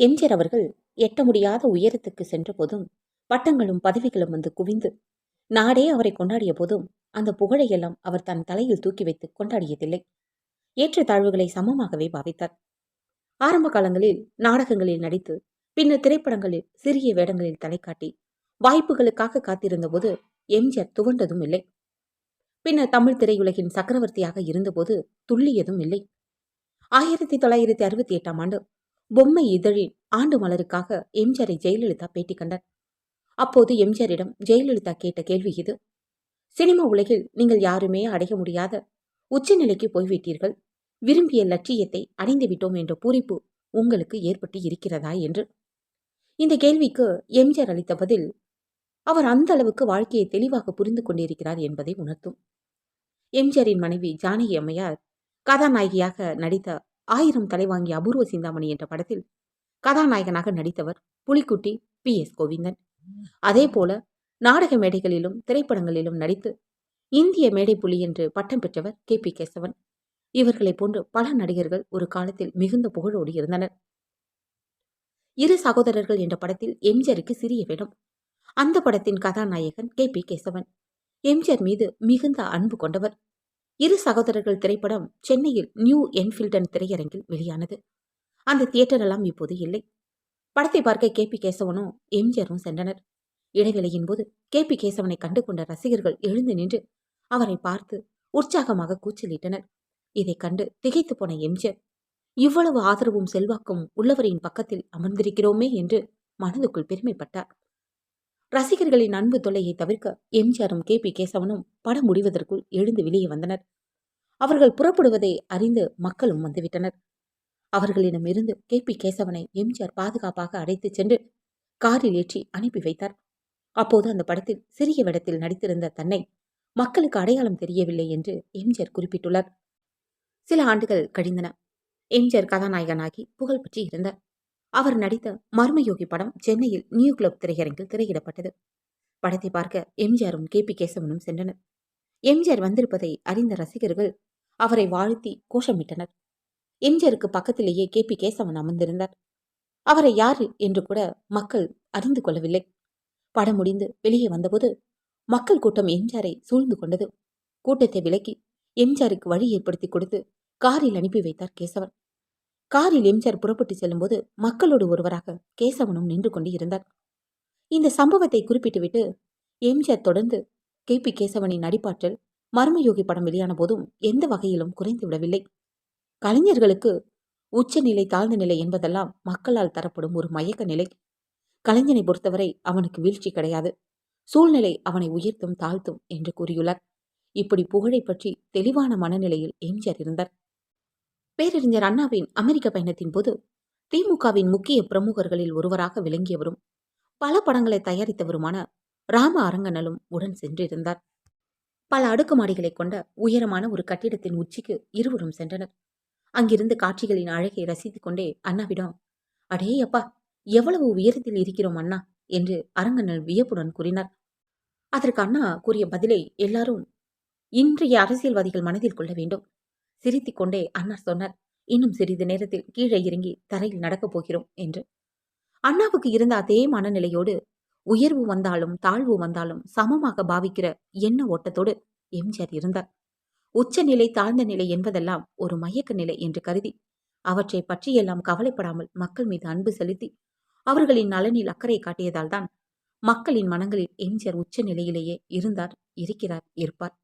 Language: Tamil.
எம்ஜிஆர் அவர்கள் எட்ட முடியாத உயரத்துக்கு சென்ற போதும் பட்டங்களும் பதவிகளும் வந்து குவிந்து நாடே அவரை கொண்டாடிய போதும் அந்த புகழையெல்லாம் அவர் தன் தலையில் தூக்கி வைத்து கொண்டாடியதில்லை. ஏற்ற தாழ்வுகளை சமமாகவே பாவித்தார். ஆரம்ப காலங்களில் நாடகங்களில் நடித்து பின்னர் திரைப்படங்களில் சிறிய வேடங்களில் தலை காட்டி வாய்ப்புகளுக்காக காத்திருந்த போது எம்ஜிஆர் துவண்டதும் இல்லை. பின்னர் தமிழ் திரையுலகின் சக்கரவர்த்தியாக இருந்தபோது துள்ளியதும் இல்லை. ஆயிரத்தி தொள்ளாயிரத்தி அறுபத்தி எட்டாம் ஆண்டு பொம்மை இதழின் ஆண்டு மலருக்காக எம்ஜிஆரை ஜெயலலிதா பேட்டி கண்டார். அப்போது எம்ஜிஆரிடம் ஜெயலலிதா கேட்ட கேள்வி இது. சினிமா உலகில் நீங்கள் யாருமே அடைய முடியாத உச்சநிலைக்கு போய்விட்டீர்கள். விரும்பிய லட்சியத்தை அடைந்து விட்டோம் என்ற பூரிப்பு உங்களுக்கு ஏற்பட்டு இருக்கிறதா? என்று. இந்த கேள்விக்கு எம்ஜிஆர் அளித்த பதில் அவர் அந்த அளவுக்கு வாழ்க்கையை தெளிவாக புரிந்து கொண்டிருக்கிறார் என்பதை உணர்த்தும். எம்ஜிஆரின் மனைவி ஜானகி அம்மையார் கதாநாயகியாக நடித்த ஆயிரம் தலை வாங்கிய அபூர்வ சிந்தாமணி என்ற படத்தில் கதாநாயகனாக நடித்தவர் புலிக்குட்டி பி. எஸ். கோவிந்தன். அதே போல நாடக மேடைகளிலும் திரைப்படங்களிலும் நடித்து இந்திய மேடை புலி என்று பட்டம் பெற்றவர் கே. பி. கேசவன். இவர்களைப் போன்று பல நடிகர்கள் ஒரு காலத்தில் மிகுந்த புகழோடு இருந்தனர். இரு சகோதரர்கள் என்ற படத்தில் எம்ஜிஆருக்கு சிறிய வேடம். அந்த படத்தின் கதாநாயகன் கே. பி. கேசவன். எம்ஜிஆர் மீது மிகுந்த அன்பு கொண்டவர். இரு சகோதரர்கள் திரைப்படம் சென்னையில் நியூ என்ஃபீல்டன் திரையரங்கில் வெளியானது. அந்த தியேட்டர் எல்லாம் இப்போது இல்லை. படத்தை பார்க்க கே. பி. கேசவனும் எம்ஜிஆரும் சென்றனர். இடைவேளையின் போது கே. பி. கேசவனை கண்டு கொண்ட ரசிகர்கள் எழுந்து நின்று அவரை பார்த்து உற்சாகமாக கூச்சலிட்டனர். இதைக் கண்டு திகைத்து போன எம்ஜிஆர் இவ்வளவு ஆதரவும் செல்வாக்கும் உள்ளவரின் பக்கத்தில் அமர்ந்திருக்கிறோமே என்று மனதுக்குள் பெருமைப்பட்டார். ரசிகர்களின் அன்பு தொல்லையை தவிர்க்க எம்ஜிஆரும் கே. பி. கேசவனும் படம் முடிவதற்குள் எழுந்து வெளியே வந்தனர். அவர்கள் புறப்படுவதை அறிந்து மக்களும் வந்துவிட்டனர். அவர்களிடமிருந்து கே. பி. கேசவனை எம்ஜிஆர் பாதுகாப்பாக அழைத்துச் சென்று காரில் ஏற்றி அனுப்பி வைத்தார். அப்போது அந்த படத்தில் சிறிய வேடத்தில் நடித்திருந்த தன்னை மக்களுக்கு அடையாளம் தெரியவில்லை என்று எம்ஜிஆர் குறிப்பிட்டுள்ளார். சில ஆண்டுகள் கழிந்தன. எம்ஜிஆர் கதாநாயகனாகி புகழ் பெற்று இருந்தார். அவர் நடித்த மர்மயோகி படம் சென்னையில் நியூ கிளப் திரையரங்கில் திரையிடப்பட்டது. படத்தை பார்க்க எம்ஜிஆரும் கே. பி. கேசவனும் சென்றனர். எம்ஜிஆர் வந்திருப்பதை அறிந்த ரசிகர்கள் அவரை வாழ்த்தி கோஷமிட்டனர். எம்ஜிஆருக்கு பக்கத்திலேயே கே. பி. கேசவன் அமர்ந்திருந்தார். அவரை யார் என்று கூட மக்கள் அறிந்து கொள்ளவில்லை. படம் முடிந்து வெளியே வந்தபோது மக்கள் கூட்டம் எம்ஜிஆரை சூழ்ந்து கொண்டது. கூட்டத்தை விலக்கி எம்ஜிஆருக்கு வழி ஏற்படுத்தி கொடுத்து காரில் அனுப்பி வைத்தார் கேசவன். காரில் எம்ஜிஆர் புறப்பட்டு செல்லும்போது மக்களோடு ஒருவராக கேசவனும் நின்று கொண்டு இருந்தார். இந்த சம்பவத்தை குறிப்பிட்டுவிட்டு எம்ஜிஆர் தொடர்ந்து கே. பி. கேசவனின் நடிப்பாற்றல் மர்மயோகி படம் வெளியான போதும் எந்த வகையிலும் குறைந்து விடவில்லை. கலைஞர்களுக்கு உச்சநிலை தாழ்ந்த நிலை என்பதெல்லாம் மக்களால் தரப்படும் ஒரு மயக்க நிலை. கலைஞனை பொறுத்தவரை அவனுக்கு வீழ்ச்சி கிடையாது. சூழ்நிலை அவனை உயர்த்தும் தாழ்த்தும் என்று கூறியுள்ளார். இப்படி புகழை பற்றி தெளிவான மனநிலையில் எம்ஜிஆர் இருந்தார். பேரறிஞர் அண்ணாவின் அமெரிக்க பயணத்தின் போது திமுகவின் முக்கிய பிரமுகர்களில் ஒருவராக விளங்கியவரும் பல படங்களை தயாரித்தவருமான ராம அரங்கனலும் உடன் சென்றிருந்தார். பல அடுக்குமாடிகளை கொண்ட உயரமான ஒரு கட்டிடத்தின் உச்சிக்கு இருவரும் சென்றனர். அங்கிருந்து காட்சிகளின் அழகை ரசித்துக் கொண்டே அண்ணாவிடம் அடே அப்பா எவ்வளவு உயரத்தில் இருக்கிறோம் அண்ணா? என்று அரங்கனல் வியப்புடன் கூறினார். அதற்கு அண்ணா கூறிய பதிலை எல்லாரும் இன்றைய அரசியல்வாதிகள் மனதில் கொள்ள வேண்டும். சிரித்து கொண்டே அண்ணா சொன்னார். இன்னும் சிறிது நேரத்தில் கீழே இறங்கி தரையில் நடக்கப் போகிறோம் என்று. அண்ணாவுக்கு இருந்த அதே மனநிலையோடு உயர்வு வந்தாலும் தாழ்வு வந்தாலும் சமமாக பாவிக்கிற எண்ண ஓட்டத்தோடு எம்ஜிஆர் இருந்தார். உச்சநிலை தாழ்ந்த நிலை என்பதெல்லாம் ஒரு மயக்க நிலை என்று கருதி அவற்றை பற்றியெல்லாம் கவலைப்படாமல் மக்கள் மீது அன்பு செலுத்தி அவர்களின் நலனில் அக்கறை காட்டியதால்தான் மக்களின் மனங்களில் எம்ஜிஆர் உச்ச நிலையிலேயே இருந்தார் இருக்கிறார் இருப்பார்.